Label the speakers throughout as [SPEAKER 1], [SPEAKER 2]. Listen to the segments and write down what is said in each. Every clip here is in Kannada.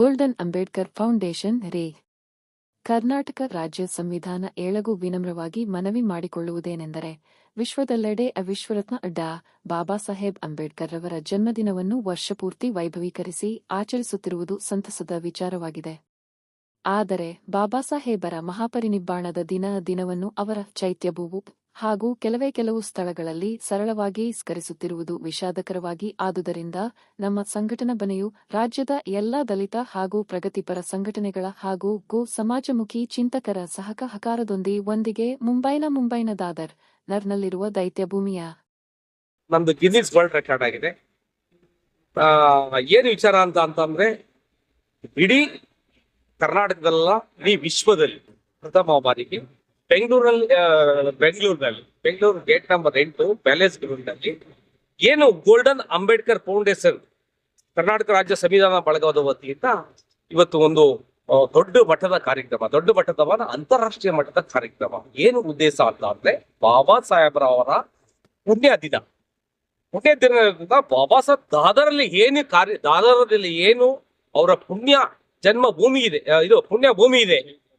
[SPEAKER 1] ಗೋಲ್ಡನ್ ಅಂಬೇಡ್ಕರ್ ಫೌಂಡೇಶನ್, ರೇ. ಕರ್ನಾಟಕ ರಾಜ್ಯ ಸಂವಿಧಾನ ಏಳಗೂ ವಿನಮ್ರವಾಗಿ ಮನವಿ ಮಾಡಿಕೊಳ್ಳುವುದೇನೆಂದರೆ, ವಿಶ್ವದೆಲ್ಲೆಡೆ ಅವಿಶ್ವರತ್ನ ಡಾ ಬಾಬಾ ಸಾಹೇಬ್ ಅಂಬೇಡ್ಕರ್ ರವರ ಜನ್ಮದಿನವನ್ನು ವರ್ಷಪೂರ್ತಿ ವೈಭವೀಕರಿಸಿ ಆಚರಿಸುತ್ತಿರುವುದು ಸಂತಸದ ವಿಚಾರವಾಗಿದೆ. ಆದರೆ, ಬಾಬಾ ಸಾಹೇಬರ ಮಹಾಪರಿನಿಬ್ಬಾಣದ ದಿನ ದಿನವನ್ನು ಅವರ ಚೈತ್ಯಭೂವು ಹಾಗೂ ಕೆಲವೇ ಕೆಲವು ಸ್ಥಳಗಳಲ್ಲಿ ಸರಳವಾಗಿ ಸ್ಕರಿಸುತ್ತಿರುವುದು ವಿಷಾದಕರವಾಗಿ ಆದುದರಿಂದ ನಮ್ಮ ಸಂಘಟನಾ ಬನೆಯು ರಾಜ್ಯದ ಎಲ್ಲಾ ದಲಿತ ಹಾಗೂ ಪ್ರಗತಿಪರ ಸಂಘಟನೆಗಳ ಹಾಗೂ ಗೋ ಸಮಾಜಮುಖಿ ಚಿಂತಕರ ಸಹಕಹಕಾರದೊಂದಿಗೆ ಒಂದಿಗೆ ಮುಂಬೈನ ಮುಂಬೈನ ದಾದರ್ ನರ್ನಲ್ಲಿರುವ ದೈತ್ಯ ಭೂಮಿಯ
[SPEAKER 2] ನಮ್ದು ಗಿನ್ನಿಸ್ ವರ್ಲ್ಡ್ ರೆಕಾರ್ಡ್ ಆಗಿದೆ. ಏನು ವಿಚಾರ ಅಂತ ಅಂತಂದ್ರೆ, ಇಡೀ ಕರ್ನಾಟಕದಲ್ಲ ಇಡೀ ವಿಶ್ವದಲ್ಲಿ ಪ್ರಥಮ ಬಾರಿಗೆ ಬೆಂಗಳೂರಲ್ಲಿ ಬೆಂಗಳೂರಿನಲ್ಲಿ, ಬೆಂಗಳೂರು ಗೇಟ್ ನಂಬರ್ ಎಂಟು ಪ್ಯಾಲೇಸ್ ಗ್ರೌಂಡ್ನಲ್ಲಿ ಏನು ಗೋಲ್ಡನ್ ಅಂಬೇಡ್ಕರ್ ಫೌಂಡೇಶನ್, ಕರ್ನಾಟಕ ರಾಜ್ಯ ಸಂವಿಧಾನ ಬಳಗದ ವತಿಯಿಂದ ಇವತ್ತು ಒಂದು ದೊಡ್ಡ ಮಟ್ಟದ ಕಾರ್ಯಕ್ರಮ, ದೊಡ್ಡ ಮಟ್ಟದ ಅಂತಾರಾಷ್ಟ್ರೀಯ ಮಟ್ಟದ ಕಾರ್ಯಕ್ರಮ. ಏನು ಉದ್ದೇಶ ಅಂತ ಅಂದ್ರೆ ಬಾಬಾ ಸಾಹೇಬ್ರವರ ಪುಣ್ಯ ದಿನ. ಪುಣ್ಯ ದಿನದಿಂದ ಬಾಬಾ ಸಾಹೇಬ್ ದಾದರಲ್ಲಿ ಏನು ಕಾರ್ಯ ದಾದರದಲ್ಲಿ ಏನು ಅವರ ಪುಣ್ಯ ಜನ್ಮ ಭೂಮಿ ಇದೆ ಇದು ಪುಣ್ಯ ಭೂಮಿ ಇದೆ,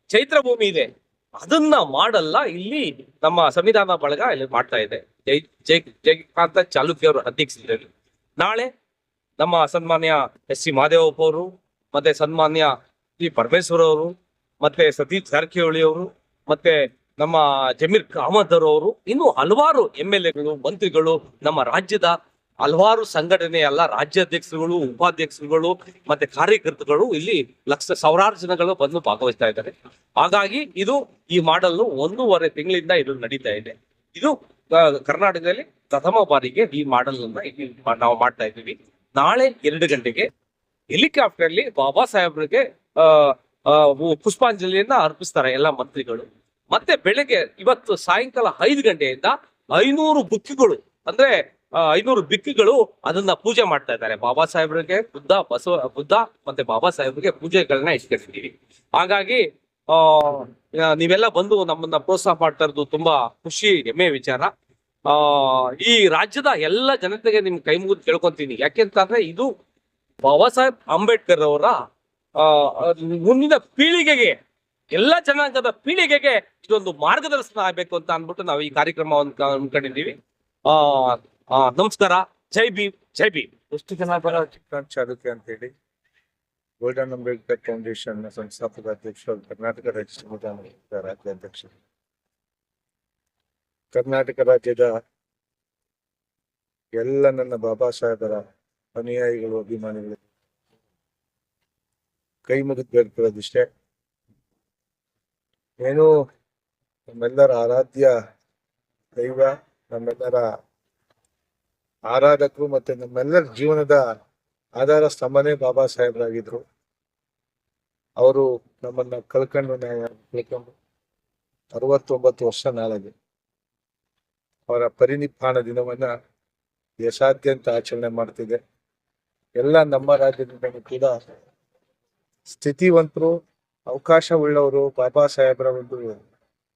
[SPEAKER 2] ಚೈತ್ರ ಭೂಮಿ ಇದೆ. ಅದನ್ನ ಮಾಡಲ್ಲ, ಇಲ್ಲಿ ನಮ್ಮ ಸಂವಿಧಾನ ಬಳಗ ಇಲ್ಲಿ ಮಾಡ್ತಾ ಇದೆ. ಜೈ ಜೈ ಜಯಕಾಂತ ಚಾಲುಕ್ಯ ಅವರು ನಾಳೆ ನಮ್ಮ ಸನ್ಮಾನ್ಯ ಎಸ್ ಸಿ ಮಹದೇವಪ್ಪ ಅವರು, ಮತ್ತೆ ಸನ್ಮಾನ್ಯ ಶ್ರೀ ಪರಮೇಶ್ವರ್ ಅವರು, ಮತ್ತೆ ಸತೀಶ್ ಜಾರಕಿಹೊಳಿ ಅವರು, ಮತ್ತೆ ನಮ್ಮ ಜಮೀರ್ ಅಹಮದ್ ಅವರು, ಇನ್ನು ಹಲವಾರು ಎಂ ಎಗಳು, ಮಂತ್ರಿಗಳು ನಮ್ಮ ರಾಜ್ಯದ ಹಲವಾರು ಸಂಘಟನೆ ಎಲ್ಲ ರಾಜ್ಯಾಧ್ಯಕ್ಷರುಗಳು, ಉಪಾಧ್ಯಕ್ಷರುಗಳು ಮತ್ತೆ ಕಾರ್ಯಕರ್ತರುಗಳು ಇಲ್ಲಿ ಲಕ್ಷ, ಸಾವಿರಾರು ಜನಗಳು ಬಂದು ಭಾಗವಹಿಸ್ತಾ ಇದ್ದಾರೆ. ಹಾಗಾಗಿ ಇದು ಈ ಮಾಡಲು ಒಂದೂವರೆ ತಿಂಗಳಿಂದ ಇದು ನಡೀತಾ ಇದೆ. ಇದು ಕರ್ನಾಟಕದಲ್ಲಿ ಪ್ರಥಮ ಬಾರಿಗೆ ಈ ಮಾಡಲ್ ಇಲ್ಲಿ ನಾವು ಮಾಡ್ತಾ ಇದ್ದೀವಿ. ನಾಳೆ ಎರಡು ಗಂಟೆಗೆ ಹೆಲಿಕಾಪ್ಟರ್ ಅಲ್ಲಿ ಬಾಬಾ ಸಾಹೇಬ್ರಿಗೆ ಪುಷ್ಪಾಂಜಲಿಯನ್ನ ಅರ್ಪಿಸ್ತಾರೆ ಎಲ್ಲ ಮಂತ್ರಿಗಳು. ಮತ್ತೆ ಬೆಳಗ್ಗೆ ಇವತ್ತು ಸಾಯಂಕಾಲ ಐದು ಗಂಟೆಯಿಂದ ಐನೂರು ಬುಕ್ಕಿಗಳು, ಅಂದ್ರೆ ಐನೂರು ಬಿಕ್ಕಿಗಳು ಅದನ್ನ ಪೂಜೆ ಮಾಡ್ತಾ ಇದ್ದಾರೆ. ಬಾಬಾ ಸಾಹೇಬ್ರಿಗೆ ಬುದ್ಧ, ಬಸವ, ಬುದ್ಧ ಮತ್ತೆ ಬಾಬಾ ಸಾಹೇಬ್ರಿಗೆ ಪೂಜೆಗಳನ್ನ ಇಟ್ಕೊಂಡಿದ್ದೀವಿ ಹಾಗಾಗಿ, ಆ ನೀವೆಲ್ಲ ಬಂದು ನಮ್ಮನ್ನ ಪ್ರೋತ್ಸಾಹ ಮಾಡ್ತಾ ಇರೋದು ತುಂಬಾ ಖುಷಿ, ಹೆಮ್ಮೆ, ವಿಚಾರ. ಆ, ಈ ರಾಜ್ಯದ ಎಲ್ಲ ಜನತೆಗೆ ನಿಮ್ ಕೈ ಮುಗಿದು ಕೇಳ್ಕೊಂತೀನಿ. ಯಾಕೆಂತಂದ್ರೆ ಇದು ಬಾಬಾ ಸಾಹೇಬ್ ಅಂಬೇಡ್ಕರ್ ಅವರ ಮುಂದಿನ ಪೀಳಿಗೆಗೆ, ಎಲ್ಲ ಜನಾಂಗದ ಪೀಳಿಗೆಗೆ ಇದೊಂದು ಮಾರ್ಗದರ್ಶನ ಆಗ್ಬೇಕು ಅಂತ ಅಂದ್ಬಿಟ್ಟು ನಾವು ಈ ಕಾರ್ಯಕ್ರಮವನ್ನು ಅನ್ಕೊಂಡಿದ್ದೀವಿ. ಆ ಆ, ನಮಸ್ಕಾರ. ಜೈ ಭೀಮ್ ಜೈ ಭೀಮ್.
[SPEAKER 3] ಎಷ್ಟು ಜನ ಬರ ಅಂತ ಹೇಳಿ ಗೋಲ್ಡನ್ ಅಂಬೇಡ್ಕರ್ ಫೌಂಡೇಶನ್ ಸಂಸ್ಥಾಪಕ ಅಧ್ಯಕ್ಷರು ಕರ್ನಾಟಕ ರಾಜ್ಯ ಸಂವಿಧಾನ ರಾಜ್ಯಾಧ್ಯಕ್ಷರು ಕರ್ನಾಟಕ ರಾಜ್ಯದ ಎಲ್ಲ ನನ್ನ ಬಾಬಾ ಸಾಹೇಬರ ಅನುಯಾಯಿಗಳು ಅಭಿಮಾನಿಗಳು. ಕೈ ಮುಗಿದು ಬೇಡ್ಕೊಳ್ಳೋದಿಷ್ಟೇ ಏನು ನಮ್ಮೆಲ್ಲರ ಆರಾಧ್ಯ ದೈವ ನಮ್ಮೆಲ್ಲರ ಆರಾಧಕರು ಮತ್ತೆ ನಮ್ಮೆಲ್ಲರ ಜೀವನದ ಆಧಾರ ಸ್ತಂಭನೇ ಬಾಬಾ ಸಾಹೇಬ್ರಾಗಿದ್ರು. ಅವರು ನಮ್ಮನ್ನ ಕಳ್ಕೊಂಡು ನಾವು ಅರವತ್ತೊಂಬತ್ತು ವರ್ಷ ನಾಳೆಗೆ ಅವರ ಪರಿನಿಪ್ಪಾಣ ದಿನವನ್ನ ದೇಶಾದ್ಯಂತ ಆಚರಣೆ ಮಾಡ್ತಿದೆ. ಎಲ್ಲ ನಮ್ಮ ರಾಜ್ಯದಿಂದ ಕೂಡ ಸ್ಥಿತಿವಂತರು ಅವಕಾಶ ಉಳ್ಳವರು ಬಾಬಾ ಸಾಹೇಬ್ರ ಒಂದು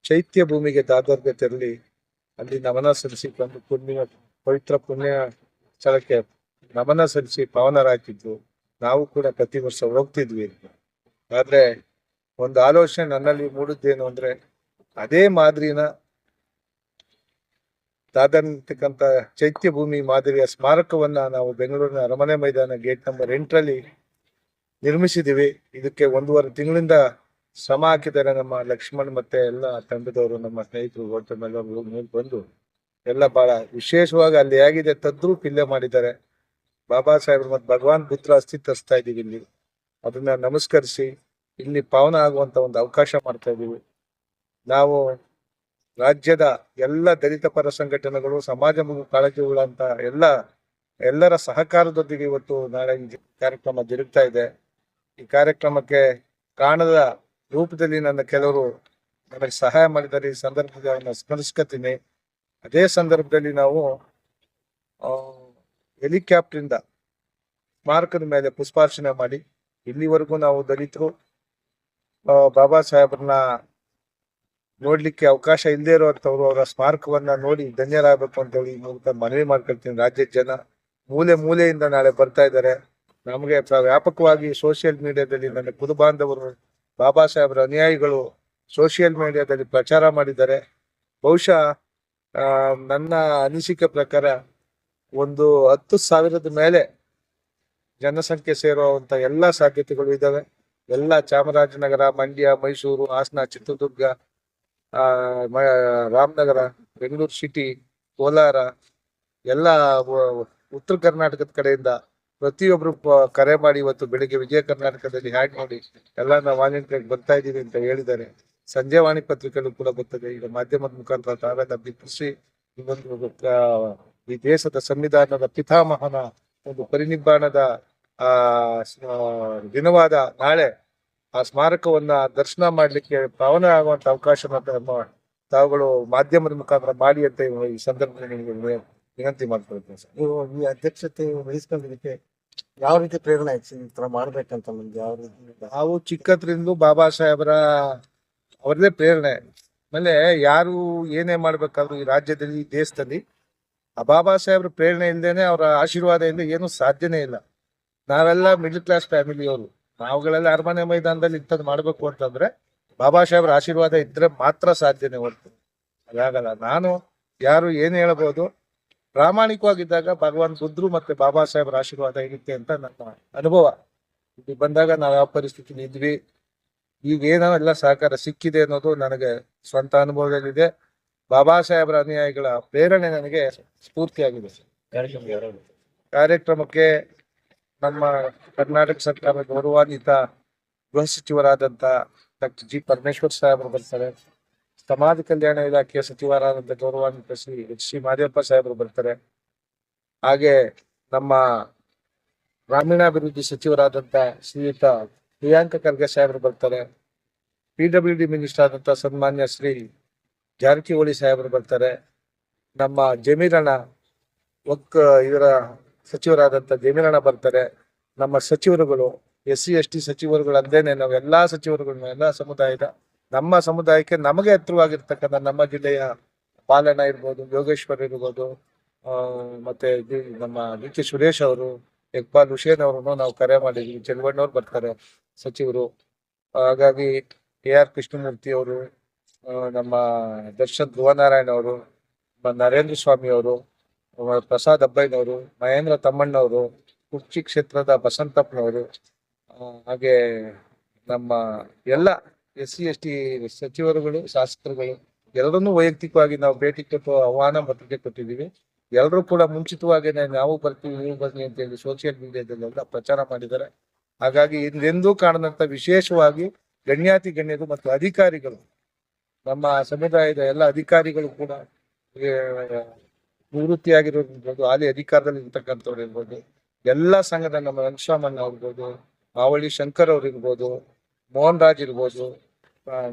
[SPEAKER 3] ಚೈತ್ಯ ಭೂಮಿಗೆ ದಾದರ್ಗೆ ತೆರಳಿ ಅಲ್ಲಿ ನಮನ ಸಲ್ಲಿಸಿ ಬಂದು ಪುಣ್ಯ ಪವಿತ್ರ ಪುಣ್ಯ ಸ್ಥಳಕ್ಕೆ ನಮನ ಸಲ್ಲಿಸಿ ಪವನರಾಗಿದ್ದು ನಾವು ಕೂಡ ಪ್ರತಿ ವರ್ಷ ಹೋಗ್ತಿದ್ವಿ. ಆದ್ರೆ ಒಂದು ಆಲೋಚನೆ ನನ್ನಲ್ಲಿ ಮೂಡಿದ್ದೇನು ಅಂದ್ರೆ ಅದೇ ಮಾದರಿನ ದಾದಂತಕ್ಕಂಥ ಚೈತ್ಯ ಭೂಮಿ ಮಾದರಿಯ ಸ್ಮಾರಕವನ್ನ ನಾವು ಬೆಂಗಳೂರಿನ ಅರಮನೆ ಮೈದಾನ ಗೇಟ್ ನಂಬರ್ ಎಂಟರಲ್ಲಿ ನಿರ್ಮಿಸಿದೀವಿ ಇದಕ್ಕೆ ಒಂದೂವರೆ ತಿಂಗಳಿಂದ ಶ್ರಮ ಹಾಕಿದ್ದಾರೆ ನಮ್ಮ ಲಕ್ಷ್ಮಣ್ ಮತ್ತೆ ಎಲ್ಲ ತಂಡದವರು, ನಮ್ಮ ಸ್ನೇಹಿತರು, ಹೋಟೆಲ್ ಬಂದು ಎಲ್ಲ ಬಹಳ ವಿಶೇಷವಾಗಿ ಅಲ್ಲಿ ಹೇಗಿದೆ ತದ್ರೂಪ್ ಇಲ್ಲೇ ಮಾಡಿದ್ದಾರೆ. ಬಾಬಾ ಸಾಹೇಬ್ರು ಮತ್ತು ಭಗವಾನ್ ಪುತ್ರ ಅಸ್ತಿ ತರಿಸ್ತಾ ಇದೀವಿ ಇಲ್ಲಿ. ಅದನ್ನ ನಮಸ್ಕರಿಸಿ ಇಲ್ಲಿ ಪಾವನ ಆಗುವಂತ ಒಂದು ಅವಕಾಶ ಮಾಡ್ತಾ ಇದ್ದೀವಿ. ನಾವು ರಾಜ್ಯದ ಎಲ್ಲ ದಲಿತ ಪರ ಸಂಘಟನೆಗಳು, ಸಮಾಜ ಕಾಳಜಿ ಉಳ್ಳಂತ ಎಲ್ಲ, ಎಲ್ಲರ ಸಹಕಾರದೊಂದಿಗೆ ಇವತ್ತು ನಾಳೆ ಈ ಕಾರ್ಯಕ್ರಮ ಜರುಗ್ತಾ ಇದೆ. ಈ ಕಾರ್ಯಕ್ರಮಕ್ಕೆ ಕಾಣದ ರೂಪದಲ್ಲಿ ನನ್ನ ಕೆಲವರು ನನಗೆ ಸಹಾಯ ಮಾಡಿದ್ದಾರೆ. ಈ ಸಂದರ್ಭದಲ್ಲಿ ಸ್ಮರಿಸ್ಕೊತೀನಿ. ಅದೇ ಸಂದರ್ಭದಲ್ಲಿ ನಾವು ಹೆಲಿಕ್ಯಾಪ್ಟ್ರಿಂದ ಸ್ಮಾರಕದ ಮೇಲೆ ಪುಷ್ಪಾರ್ಚನೆ ಮಾಡಿ ಇಲ್ಲಿವರೆಗೂ ನಾವು ದಲಿತರು ಬಾಬಾ ಸಾಹೇಬ್ರನ್ನ ನೋಡ್ಲಿಕ್ಕೆ ಅವಕಾಶ ಇಲ್ಲದೆ ಇರುವಂತವ್ರು ಅವರ ಸ್ಮಾರಕವನ್ನ ನೋಡಿ ಧನ್ಯರಾಗಬೇಕು ಅಂತ ಹೇಳಿ ಮೂಲಕ ಮನವಿ ಮಾಡ್ಕೊಳ್ತೀನಿ. ರಾಜ್ಯದ ಜನ ಮೂಲೆ ಮೂಲೆಯಿಂದ ನಾಳೆ ಬರ್ತಾ ಇದ್ದಾರೆ. ನಮಗೆ ವ್ಯಾಪಕವಾಗಿ ಸೋಷಿಯಲ್ ಮೀಡಿಯಾದಲ್ಲಿ ನನ್ನ ಕುದು ಬಾಂಧವರು ಬಾಬಾ ಸಾಹೇಬ್ರ ಅನುಯಾಯಿಗಳು ಸೋಷಿಯಲ್ ಮೀಡಿಯಾದಲ್ಲಿ ಪ್ರಚಾರ ಮಾಡಿದ್ದಾರೆ. ಬಹುಶಃ ನನ್ನ ಅನಿಸಿಕೆ ಪ್ರಕಾರ ಒಂದು ಹತ್ತು ಸಾವಿರದ ಮೇಲೆ ಜನಸಂಖ್ಯೆ ಸೇರುವಂತ ಎಲ್ಲಾ ಸಾಧ್ಯತೆಗಳು ಇದ್ದಾವೆ ಎಲ್ಲ ಚಾಮರಾಜನಗರ, ಮಂಡ್ಯ, ಮೈಸೂರು, ಹಾಸನ, ಚಿತ್ರದುರ್ಗ, ಆ ರಾಮನಗರ, ಬೆಂಗಳೂರು ಸಿಟಿ ಕೋಲಾರ, ಎಲ್ಲ ಉತ್ತರ ಕರ್ನಾಟಕದ ಕಡೆಯಿಂದ ಪ್ರತಿಯೊಬ್ರು ಕರೆ ಮಾಡಿ ಇವತ್ತು ಬೆಳಿಗ್ಗೆ ವಿಜಯ ಕರ್ನಾಟಕದಲ್ಲಿ ಹ್ಯಾಡ್ ಮಾಡಿ ಎಲ್ಲ ನಾವು ವಾಲಂಟಿಯರ್ ಬರ್ತಾ ಇದ್ದೀವಿ ಅಂತ ಹೇಳಿದ್ದಾರೆ. ಸಂಜೆ ವಾಣಿ ಪತ್ರಿಕೆಗಳು ಕೂಡ ಗೊತ್ತದೆ ಈಗ ಮಾಧ್ಯಮದ ಮುಖಾಂತರ ತಾವೆಲ್ಲ ಬಿತ್ತಿಸಿ ಈ ಒಂದು ಈ ದೇಶದ ಸಂವಿಧಾನದ ಪಿತಾಮಹನ ಒಂದು ಪರಿನಿಬ್ಬಾಣದ ಆ ದಿನವಾದ ನಾಳೆ ಆ ಸ್ಮಾರಕವನ್ನ ದರ್ಶನ ಮಾಡ್ಲಿಕ್ಕೆ ಪಾವನೆ ಆಗುವಂತ ಅವಕಾಶ ತಾವುಗಳು ಮಾಧ್ಯಮದ ಮುಖಾಂತರ ಮಾಡಿ ಅಂತ ಈ ಸಂದರ್ಭದಲ್ಲಿ ನಿಮಗೆ ವಿನಂತಿ ಮಾಡ್ಕೊಳ್ತೇನೆ ಸರ್.
[SPEAKER 4] ನೀವು ಈ ಅಧ್ಯಕ್ಷತೆ ವಹಿಸ್ಕೊಂಡಿದ್ದಕ್ಕೆ ಯಾವ ರೀತಿ ಪ್ರೇರಣೆ ಆಯ್ತು ಈ ತರ ಮಾಡ್ಬೇಕಂತ ನಮ್ಗೆ? ಯಾವ ರೀತಿ?
[SPEAKER 3] ನಾವು ಚಿಕ್ಕದ್ರಿಂದ ಬಾಬಾ ಸಾಹೇಬರ ಅವರದೇ ಪ್ರೇರಣೆ. ಆಮೇಲೆ ಯಾರು ಏನೇ ಮಾಡ್ಬೇಕಾದ್ರು ಈ ರಾಜ್ಯದಲ್ಲಿ ಈ ದೇಶದಲ್ಲಿ ಆ ಬಾಬಾ ಸಾಹೇಬ್ರ ಪ್ರೇರಣೆ ಇಲ್ಲದೇನೆ ಅವರ ಆಶೀರ್ವಾದ ಇಲ್ಲದೆ ಏನು ಸಾಧ್ಯನೇ ಇಲ್ಲ. ನಾವೆಲ್ಲ ಮಿಡ್ಲ್ ಕ್ಲಾಸ್ ಫ್ಯಾಮಿಲಿಯವರು ನಾವುಗಳೆಲ್ಲ ಅರಮನೆ ಮೈದಾನದಲ್ಲಿ ಇಂಥದ್ದು ಮಾಡ್ಬೇಕು ಅಂತಂದ್ರೆ ಬಾಬಾ ಸಾಹೇಬ್ರ ಆಶೀರ್ವಾದ ಇದ್ರೆ ಮಾತ್ರ ಸಾಧ್ಯನೇ ಹೊರತು. ಅದಾಗಲ್ಲ ನಾನು ಯಾರು ಏನು ಹೇಳ್ಬೋದು, ಪ್ರಾಮಾಣಿಕವಾಗಿದ್ದಾಗ ಭಗವಾನ್ ಬುದ್ಧರು ಮತ್ತೆ ಬಾಬಾ ಸಾಹೇಬ್ರ ಆಶೀರ್ವಾದ ಇರುತ್ತೆ ಅಂತ ನನ್ನ ಅನುಭವ. ಇಲ್ಲಿ ಬಂದಾಗ ನಾವು ಯಾವ ಪರಿಸ್ಥಿತಿಲಿ ಇದ್ವಿ ಈಗ ಏನೋ ಎಲ್ಲ ಸಹಕಾರ ಸಿಕ್ಕಿದೆ ಅನ್ನೋದು ನನಗೆ ಸ್ವಂತ ಅನುಭವದಲ್ಲಿದೆ. ಬಾಬಾ ಸಾಹೇಬ್ರ ಅನುಯಾಯಿಗಳ ಪ್ರೇರಣೆ ನನಗೆ ಸ್ಫೂರ್ತಿಯಾಗಿದೆ. ಕಾರ್ಯಕ್ರಮಕ್ಕೆ ನಮ್ಮ ಕರ್ನಾಟಕ ಸರ್ಕಾರದ ಗೌರವಾನ್ವಿತ ಗೃಹ ಸಚಿವರಾದಂತ ಡಾಕ್ಟರ್ ಜಿ ಪರಮೇಶ್ವರ್ ಸಾಹೇಬರು ಬರ್ತಾರೆ. ಸಮಾಜ ಕಲ್ಯಾಣ ಇಲಾಖೆಯ ಸಚಿವರಾದಂತ ಗೌರವಾನ್ವಿತ ಶ್ರೀ ಎಚ್ ಸಿ ಮಾದೇವಪ್ಪ ಸಾಹೇಬರು ಬರ್ತಾರೆ. ಹಾಗೆ ನಮ್ಮ ಗ್ರಾಮೀಣಾಭಿವೃದ್ಧಿ ಸಚಿವರಾದಂತ ಶ್ರೀಯುತ ಪ್ರಿಯಾಂಕ ಖರ್ಗೆ ಸಾಹೇಬರು ಬರ್ತಾರೆ. ಪಿ ಡಬ್ಲ್ಯೂ ಡಿ ಮಿನಿಸ್ಟರ್ ಆದಂಥ ಸನ್ಮಾನ್ಯ ಶ್ರೀ ಜಾರಕಿಹೊಳಿ ಸಾಹೇಬರು ಬರ್ತಾರೆ. ನಮ್ಮ ಜಮೀರಣ್ಣ ಒಕ್ ಇದರ ಸಚಿವರಾದಂಥ ಜಮೀರಣ್ಣ ಬರ್ತಾರೆ. ನಮ್ಮ ಸಚಿವರುಗಳು, ಎಸ್ ಸಿ, ಎಸ್ ಟಿ ಸಚಿವರುಗಳು ಅಂದೇನೆ ನಾವು ಎಲ್ಲ ಸಚಿವರುಗಳು ಎಲ್ಲ ಸಮುದಾಯದ, ನಮ್ಮ ಸಮುದಾಯಕ್ಕೆ ನಮಗೆ ಹತ್ರವಾಗಿರ್ತಕ್ಕಂಥ ನಮ್ಮ ಜಿಲ್ಲೆಯ ಪಾಲಣ್ಣ ಇರ್ಬೋದು, ಯೋಗೇಶ್ವರ್ ಇರ್ಬೋದು ಮತ್ತೆ ನಮ್ಮ ಡಿ ಕೆ ಸುರೇಶ್ ಅವರು ಇಕ್ಬಾಲ್ ಹುಷೇನ್ ಅವ್ರನ್ನು ನಾವು ಕರೆ ಮಾಡಿದ್ವಿ. ಚೆಲ್ವಣ್ಣವ್ರು ಬರ್ತಾರೆ. ಸಚಿವರು. ಹಾಗಾಗಿ ಕೆ ಆರ್ ಕೃಷ್ಣಮೂರ್ತಿ ಅವರು ನಮ್ಮ ದರ್ಶನ್ ಧ್ರುವನಾರಾಯಣ ಅವರು ನರೇಂದ್ರ ಸ್ವಾಮಿ ಅವರು ಪ್ರಸಾದ್ ಅಬ್ಬಯ್ಯನವರು ಮಹೇಂದ್ರ ತಮ್ಮಣ್ಣವರು, ಕುರ್ಚಿ ಕ್ಷೇತ್ರದ ಬಸಂತಪ್ಪನವರು ಹಾಗೆ ನಮ್ಮ ಎಲ್ಲ ಎಸ್ ಸಿ, ಎಸ್ ಟಿ ಸಚಿವರುಗಳು, ಶಾಸಕರುಗಳು, ಎಲ್ಲರನ್ನೂ ವೈಯಕ್ತಿಕವಾಗಿ ನಾವು ಭೇಟಿ ಕೊಟ್ಟು ಆಹ್ವಾನ ಪತ್ರಿಕೆ ಕೊಟ್ಟಿದ್ದೀವಿ. ಎಲ್ಲರೂ ಕೂಡ ಮುಂಚಿತವಾಗಿ ನಾವು ಬರ್ತೀವಿ, ನೀವು ಬನ್ನಿ ಅಂತ ಹೇಳಿ ಸೋಷಿಯಲ್ ಮೀಡಿಯಾದಲ್ಲೆಲ್ಲ ಪ್ರಚಾರ ಮಾಡಿದ್ದಾರೆ. ಹಾಗಾಗಿ ಇಂದೆಂದೂ ಕಾಣದಂತ ವಿಶೇಷವಾಗಿ ಗಣ್ಯಾತಿ ಗಣ್ಯರು ಮತ್ತು ಅಧಿಕಾರಿಗಳು, ನಮ್ಮ ಸಮುದಾಯದ ಎಲ್ಲ ಅಧಿಕಾರಿಗಳು ಕೂಡ ನಿವೃತ್ತಿಯಾಗಿರೋದಿರ್ಬೋದು ಹಾಲಿ ಅಧಿಕಾರದಲ್ಲಿ ಇರ್ತಕ್ಕಂಥವ್ರು ಇರ್ಬೋದು, ಎಲ್ಲ ಸಂಘದ ನಮ್ಮ ವೆಂಕಟರಾಮಣ್ಣ ಇರ್ಬೋದು ಮಾವಳಿ ಶಂಕರ್ ಅವ್ರು ಇರ್ಬೋದು ಮೋಹನ್ ರಾಜ್ ಇರ್ಬೋದು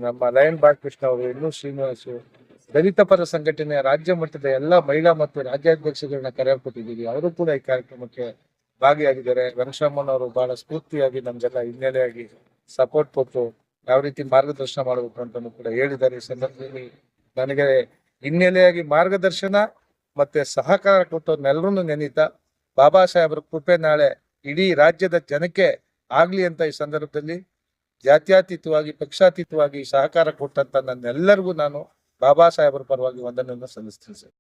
[SPEAKER 3] ನಮ್ಮ ಲಯನ್ ಬಾಲಕೃಷ್ಣ ಅವರು, ಇನ್ನು ಶ್ರೀನಿವಾಸು, ದಲಿತ ಪರ ಸಂಘಟನೆಯ ರಾಜ್ಯ ಮಟ್ಟದ ಎಲ್ಲ ಮಹಿಳಾ ಮತ್ತು ರಾಜ್ಯಾಧ್ಯಕ್ಷಗಳನ್ನ ಕರೆ ಅವರು ಕೂಡ ಈ ಕಾರ್ಯಕ್ರಮಕ್ಕೆ ಭಾಗಿಯಾಗಿದ್ದಾರೆ. ವೆಂಕಟರಾಮನ್ ಅವರು ಬಹಳ ಸ್ಫೂರ್ತಿಯಾಗಿ ನಮ್ಗೆಲ್ಲ ಹಿನ್ನೆಲೆಯಾಗಿ ಸಪೋರ್ಟ್ ಕೊಟ್ಟು ಯಾವ ರೀತಿ ಮಾರ್ಗದರ್ಶನ ಮಾಡಬೇಕು ಅಂತ ಕೂಡ ಹೇಳಿದ್ದಾರೆ. ಈ ಸಂದರ್ಭದಲ್ಲಿ ನನಗೆ ಹಿನ್ನೆಲೆಯಾಗಿ ಮಾರ್ಗದರ್ಶನ ಮತ್ತೆ ಸಹಕಾರ ಕೊಟ್ಟವ್ರನ್ನೆಲ್ಲರನ್ನು ನೆನೀತಾ ಬಾಬಾ ಸಾಹೇಬ್ರ ಕೃಪೆ ನಾಳೆ ಇಡೀ ರಾಜ್ಯದ ಜನಕ್ಕೆ ಆಗ್ಲಿ ಅಂತ ಈ ಸಂದರ್ಭದಲ್ಲಿ ಜಾತ್ಯಾತೀತವಾಗಿ, ಪಕ್ಷಾತೀತವಾಗಿ ಸಹಕಾರ ಕೊಟ್ಟಂತ ನನ್ನೆಲ್ಲರಿಗೂ ನಾನು ಬಾಬಾ ಸಾಹೇಬ್ರ ಪರವಾಗಿ ವಂದನೆಯನ್ನು ಸಲ್ಲಿಸ್ತೀನಿ ಸರ್.